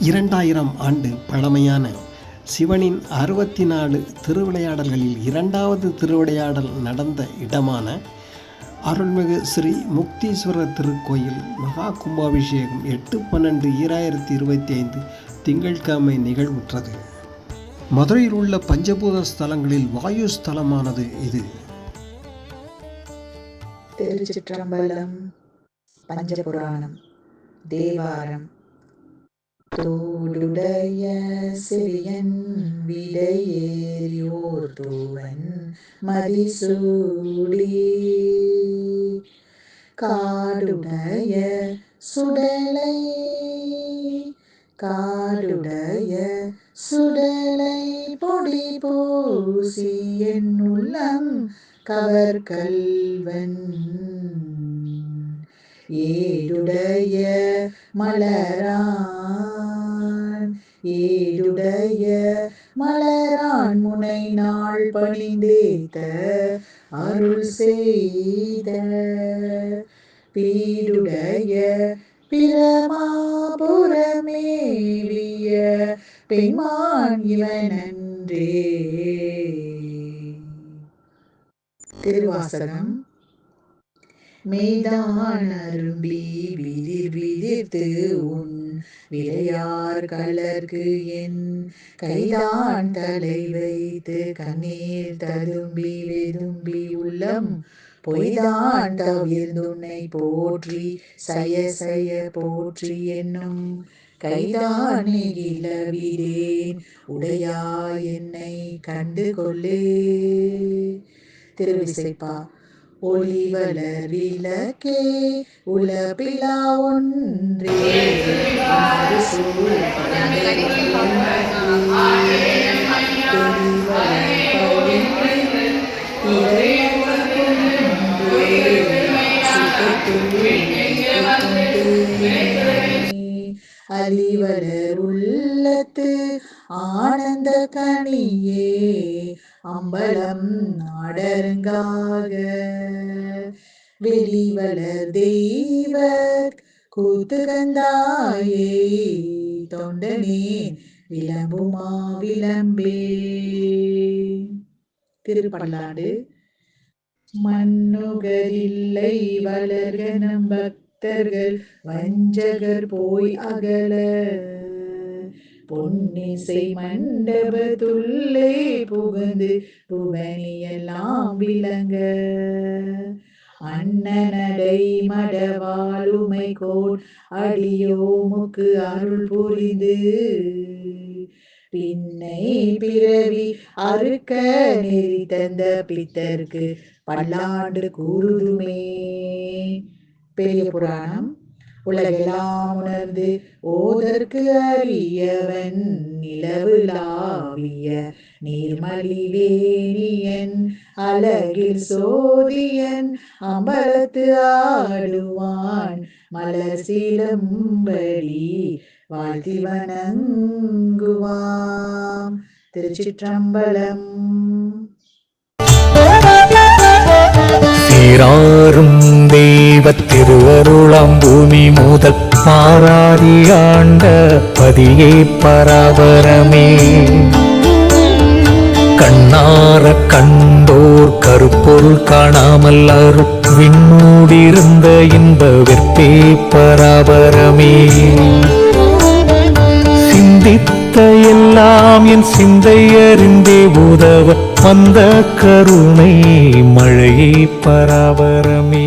இரண்டாயிரம் ஆண்டு பழமையான சிவனின் அறுபத்தி நாலு திருவிளையாடல்களில் இரண்டாவது திருவிளையாடல் நடந்த இடமான அருள்மிகு ஸ்ரீ முக்தீஸ்வரர் திருக்கோயில் மகா கும்பாபிஷேகம் எட்டு பன்னெண்டு ஈராயிரத்தி இருபத்தி ஐந்து திங்கட்கிழமை நிகழ்வுற்றது. மதுரையில் உள்ள பஞ்சபூத ஸ்தலங்களில் வாயு ஸ்தலமானது இது. திருச்சிற்றம்பலம் பஞ்சபுராணம் தேவாரம் தோடுடைய சிறியன் விடையேறியோர் தூவன் மதிசூடி காடுடைய சுடலை காடுடைய சுடலை பொடி பூசி என் உள்ளம் கவர் கல்வன் ஏடுடைய மலரா ஏடுடைய மலரான் முனை நாள் பணிந்தேத்த அருள் செய்த. பீடுடைய பிரமாபுரமேவிய பெண்மான் இவனன்றே. திருவாசகம். மெய்தான் அரும்பி விதிர் விதிர்த்து உன் விளையார் கலர்க்கு என் கைதான் தலை வைத்து கண்ணீர் ததும்பி வெதும்பி உள்ளம் பொய்தான் தவிர்ந்துன்னை போற்றி சய சய போற்றி என்னும் கைதானே இளவிரேன் உடையா என்னை கண்டு கொள்ளே திருவிசைப்பா. ஒளி வளர் விளக்கே உலபிலா ஒன்றே அலிவலர் உள்ளத்து ஆனந்த கனியே அம்பலம் நாடருங்காக. வெளிவளர் தெய்வ கூத்துகந்தாயே தொண்டனே விளம்புமா விளம்பே. திருப்பல்லாடு மண்ணுகரில்லை வளர்க நம் பக்தர்கள் வஞ்சகர் போய் அகல. பொன்னிசை மண்டபத்துள்ளே புகுந்து புவனியெல்லாம் விளங்க. அண்ணனடை மடவாளுமை கோட் அடியோமுக்கு அருள் புரிந்து. பின்னை பிறவி அறுக்க நெறி தந்த பித்தர்க்கு பல்லாண்டு கூறுதுமே. பெரிய புராணம். உலகெல்லாம் உணர்ந்து ஓதற்கு அறியவன் நிலவுலாவிய நீர்மலிவேணியன் அழகில் சோதியன் அம்பலத்து ஆடுவான் மலர் சீலம்படி வாழ்த்தி வணங்குவாம். திருச்சிற்றம்பலம். சீராரும் தெய்வத் திருவருளம் பூமி முதல் மாறாதி ஆண்ட பதியே பராபரமே. கண்ணார கண்டோர் கருப்பொருள் காணாமல் அரு விண்ணூடிருந்த இன்ப வெற்பே பராபரமே. சிந்தித்த எல்லாம் என் சிந்தை அறிந்தே உதவ வந்த கருணை மழையே பராபரமே.